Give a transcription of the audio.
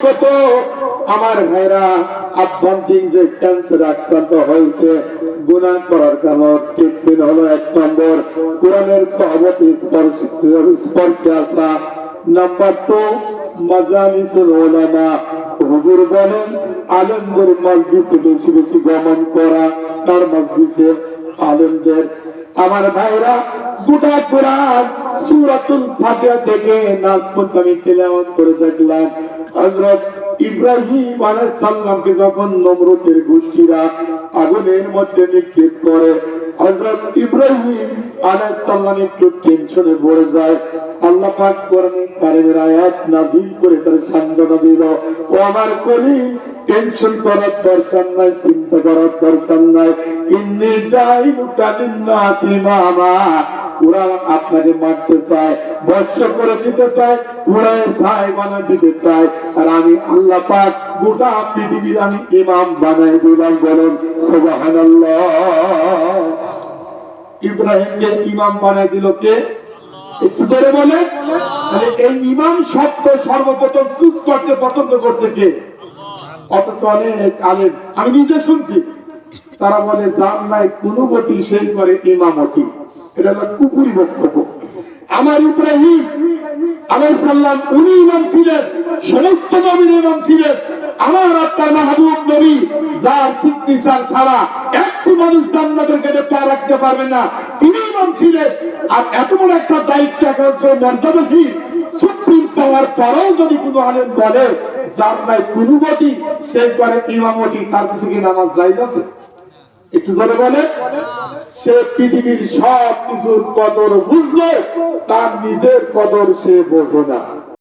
কত? আমার ভাইরা আভ্যন্তরীণ যে ক্যান্সার আক্রান্ত হয়েছে গুণা করার কারণ ট্রিটমেন্ট হলো এক নম্বর। কোরআনের সহমতি স্পর্শ আসা। নাম্বার টু মাজালিসুল ওলামা হুজুর বলেন, আলেমদের মসজিদে বেশি বেশি গমন করা, তার মসজিদে আলেমদের। আমার ভাইরা, গোটা কোরআন সূরাতুল ফাতিহা থেকে পর্যন্ত আমি তেলাওয়াত করে দেখলাম। হযরত ইব্রাহিম আলাইহিস সালামকে যখন নমরুদের গোষ্ঠীরা আগুনের মধ্যে নিক্ষেপ করে, হযরত ইব্রাহিম আলাইহিস সালাম একটু টেনশনে পড়ে যায়। আল্লাহ পাক কোরআনে কারিমের আয়াত নাযিল করে তার সান্ত্বনা দিল। ও আমার কলিম টেনশন করার দরকার নাই, চিন্তা করার দরকার নাই। ইন্নি জাইলুকা লিন্নাসি ইমামা ওরা আপনাকে মারতে চায়, বর্ষ করে দিতে চায় বানা দিতে চায়। আর আমি আল্লাহ পাক গোটা পৃথিবীর আমি ইমাম বানাই দিলাম বলুন ইব্রাহিমকে ইমাম বানাই দিল কে? একটু ধরে বলে এই ইমাম শব্দ সর্বপ্রথম চুজ করছে, পছন্দ করছে কে? অথচ অনেক আলেম, আমি নিজে শুনছি তারা বলে যার নাই, কোনো গতি সেই করে ইমামতি। এটা হলো কুকুরি বক্তব্য। আমার ইব্রাহিম আলাইহিস সালাম উনি ইমাম ছিলেন, সমস্ত নবীর ইমাম ছিলেন। আমার আপনার মাহবুব নবী, যার একটি মানুষ জান্নাতের পা রাখতে পারবে না। তিনি ইমাম ছিলেন, আর এত বড় একটা দায়িত্ব একমাত্র সুপ্রিম পাওয়ার পরেও যদি কোনো বলে যার নাই, কোনো গতি সেই করে ইমামতি, তার কাছে কি নামাজ জায়েজ আছে? একটু ধরে বলে সে পৃথিবীর সব কিছুর কদর বুঝলো, তার নিজের কদর সে বোঝে না।